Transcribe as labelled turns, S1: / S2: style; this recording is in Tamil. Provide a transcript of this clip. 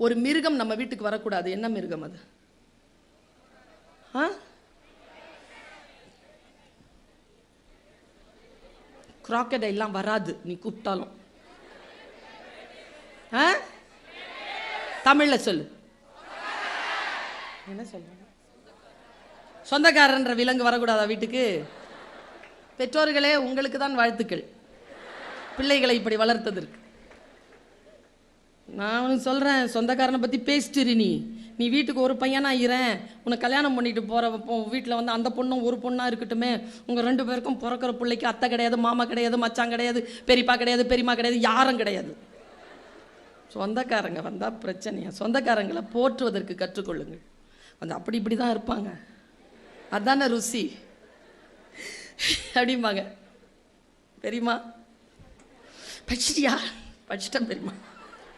S1: ஒரு மிருகம் நம்ம வீட்டுக்கு வரக்கூடாது. என்ன மிருகம் அது? ஆ? எல்லாம் வராது. நீ கூப்பிட்டாலும். ஆ? தமிழ்ல சொல்லு. என்ன சொல்ல சொந்தக்காரன்ற விலங்கு வரக்கூடாதா வீட்டுக்கு? பெற்றோர்களே உங்களுக்கு தான் வாழ்த்துக்கள். பிள்ளைகளை இப்படி வளர்த்ததற்கு. நான் உனக்கு சொல்கிறேன் சொந்தக்காரனை பற்றி பேசிட்டுரு நீ. நீ வீட்டுக்கு ஒரு பையனாக ஆகிறேன் உன்னை கல்யாணம் பண்ணிட்டு போகிற வீட்டில் வந்து அந்த பொண்ணும் ஒரு பொண்ணாக இருக்கட்டுமே. உங்கள் ரெண்டு பேருக்கும் பிறக்கிற பிள்ளைக்கு அத்தை கிடையாது மாமா கிடையாது மச்சான் கிடையாது பெரியப்பா கிடையாது பெரியம்மா கிடையாது யாரும் கிடையாது. சொந்தக்காரங்க வந்தால் பிரச்சனையா? சொந்தக்காரங்களை போற்றுவதற்கு கற்றுக்கொள்ளுங்கள். வந்து அப்படி இப்படி தான் இருப்பாங்க. அதான ருசி. அப்படிம்பாங்க. பெரியம்மா. படிச்சிட்டியா? படிச்சிட்டேன் பெரியம்மா.